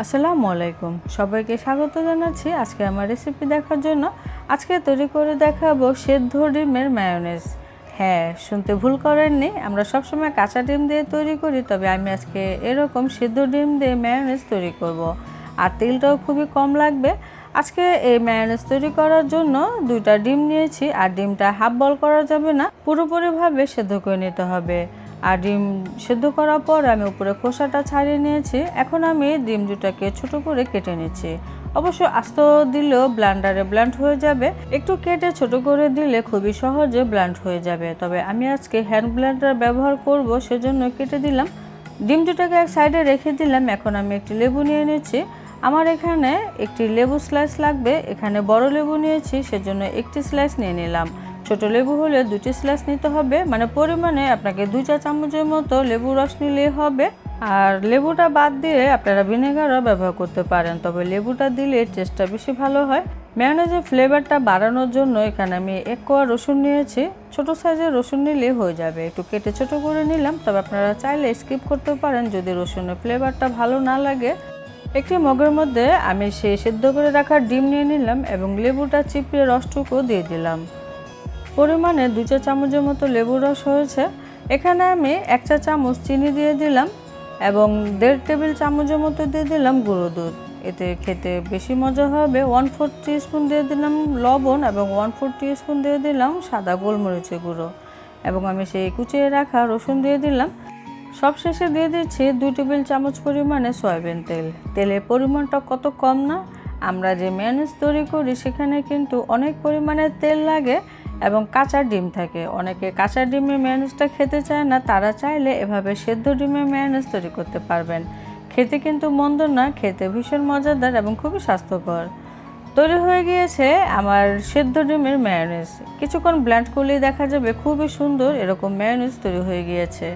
আসসালামু আলাইকুম। সবাইকে স্বাগত জানাচ্ছি আজকে আমার রেসিপি দেখার জন্য। আজকে তৈরি করে দেখাবো সেদ্ধ ডিমের মায়োনেজ হ্যাঁ শুনতে ভুল করেননি, আমরা সবসময় কাঁচা ডিম দিয়ে তৈরি করি, তবে আমি আজকে এরকম সেদ্ধ ডিম দিয়ে মায়োনেজ তৈরি করব। আর তেলটাও খুবই কম লাগবে। আজকে এই মায়োনেজ তৈরি করার জন্য দুইটা ডিম নিয়েছি, আর ডিমটা হাফ বল করা যাবে না, পুরোপুরিভাবে সেদ্ধ করে নিতে হবে। আর ডিম সেদ্ধ করার পর আমি উপরে খোসাটা ছাড়িয়ে নিয়েছি। এখন আমি ডিম দুটাকে ছোট করে কেটে নিচ্ছি। অবশ্য আস্ত দিলেও ব্লান্ডারে ব্লান্ড হয়ে যাবে। একটু কেটে ছোট করে দিলে খুবই সহজে ব্লান্ড হয়ে যাবে। তবে আমি আজকে হ্যান্ড ব্লান্ডার ব্যবহার করব, সেজন্য কেটে দিলাম। ডিম দুটাকে এক সাইডে রেখে দিলাম। এখন আমি একটি লেবু নিয়ে নিচ্ছি। আমার এখানে একটি লেবু স্লাইস লাগবে। এখানে বড় লেবু নিয়েছি, সেজন্য একটি স্লাইস নিয়ে নিলাম। ছোট লেবু হলে দুটি স্লাইস নিতে হবে। মানে পরিমাণে আপনাকে দুই চা চামচের মতো লেবু রস নিলেই হবে। আর লেবুটা বাদ দিয়ে আপনারা ভিনেগারও ব্যবহার করতে পারেন। তবে লেবুটা দিলে টেস্টটা বেশি ভালো হয়। ম্যায়োনেজের ফ্লেভারটা বাড়ানোর জন্য এখানে আমি এক কোয়া রসুন নিয়েছি। ছোট সাইজের রসুন নিলে হয়ে যাবে। একটু কেটে ছোট করে নিলাম। তবে আপনারা চাইলে স্কিপ করতে পারেন যদি রসুনের ফ্লেভারটা ভালো না লাগে। একটি মগের মধ্যে আমি সেই সেদ্ধ করে রাখা ডিম নিয়ে নিলাম এবং লেবুটা চিপড়ে রসটুকু দিয়ে দিলাম। পরিমাণে দু চা চামচের মতো লেবুর রস হয়েছে। এখানে আমি এক চা চামচ চিনি দিয়ে দিলাম এবং দেড় টেবিল চামচের মতো দিয়ে দিলাম গুঁড়ো দুধ। এতে খেতে বেশি মজা হবে। ওয়ান ফোর স্পুন দিয়ে দিলাম লবণ এবং ওয়ান ফোর স্পুন দিয়ে দিলাম সাদা গোলমরিচের গুঁড়ো এবং আমি সেই কুচিয়ে রাখা রসুন দিয়ে দিলাম। সবশেষে দিয়ে দিচ্ছি দুই টেবিল চামচ পরিমাণে সয়াবিন তেল। তেলের পরিমাণটা কত কম না? আমরা যে ম্যানেজ তৈরি করি, সেখানে কিন্তু অনেক পরিমাণে তেল লাগে। এবং কাঁচা ডিম থাকে। অনেকে কাঁচা ডিমের ম্যানেজটা খেতে চায় না, তারা চাইলে এভাবে সেদ্ধ ডিমের ম্যানেজ তৈরি করতে পারবেন। খেতে কিন্তু মন্দ না, খেতে ভীষণ মজাদার এবং খুবই স্বাস্থ্যকর। তৈরি হয়ে গিয়েছে আমার সেদ্ধ ডিমের ম্যায়োনিজ কিছুক্ষণ ব্ল্যান্ড করলেই দেখা যাবে খুবই সুন্দর এরকম ম্যায়োনিজ তৈরি হয়ে গিয়েছে।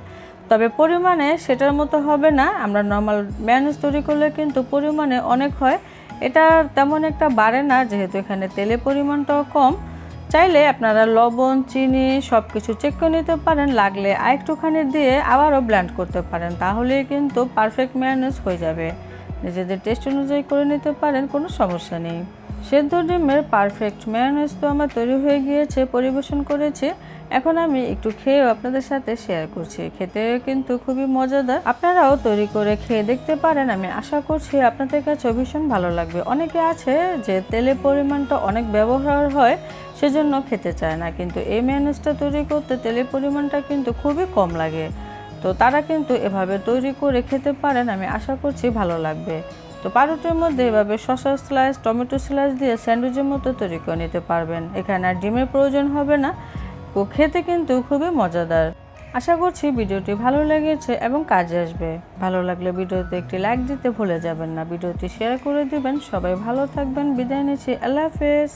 তবে পরিমাণে সেটার মতো হবে না, আমরা নর্মাল ম্যায়োনিজ তৈরি করলে কিন্তু পরিমাণে অনেক হয়। এটা তেমন একটা বাড়ে না, যেহেতু এখানে তেলের পরিমাণটাও কম। চাইলে আপনারা লবণ, চিনি সব কিছু চেক করে নিতে পারেন, লাগলে আরেকটুখানি দিয়ে আবারও ব্ল্যান্ড করতে পারেন, তাহলেই কিন্তু পারফেক্ট ম্যায়োনিজ হয়ে যাবে। নিজেদের টেস্ট অনুযায়ী করে নিতে পারেন, কোনো সমস্যা নেই। সেদ্ধ ডিমের পারফেক্ট ম্যায়োনিজ তো আমার তৈরি হয়ে গিয়েছে, পরিবেশন করেছে। এখন আমি একটু খেয়েও আপনাদের সাথে শেয়ার করছি। খেতে কিন্তু খুবই মজাদার। আপনারাও তৈরি করে খেয়ে দেখতে পারেন। আমি আশা করছি আপনাদের কাছে ভীষণ ভালো লাগবে। অনেকে আছে যে তেলের পরিমাণটা অনেক ব্যবহার হয় সেজন্য খেতে চায় না। কিন্তু এই ম্যানেজটা তৈরি করতে তেলের পরিমাণটা কিন্তু খুবই কম লাগে। তো তারা কিন্তু এভাবে তৈরি করে খেতে পারেন, আমি আশা করছি ভালো লাগবে। তো পাউরুটির মধ্যে এভাবে শসা স্লাইস টমেটো স্লাইস দিয়ে স্যান্ডউইচের মতো তৈরি করে নিতে পারবেন। এখানে আর ডিমের প্রয়োজন হবে না। ও খেতে কিন্তু খুবই মজাদার। আশা করছি ভিডিওটি ভালো লেগেছে এবং কাজে আসবে। ভালো লাগলে ভিডিওতে একটি লাইক দিতে ভুলে যাবেন না। ভিডিওটি শেয়ার করে দিবেন। সবাই ভালো থাকবেন। বিদায় নিচ্ছি। আল্লাহ হাফেজ।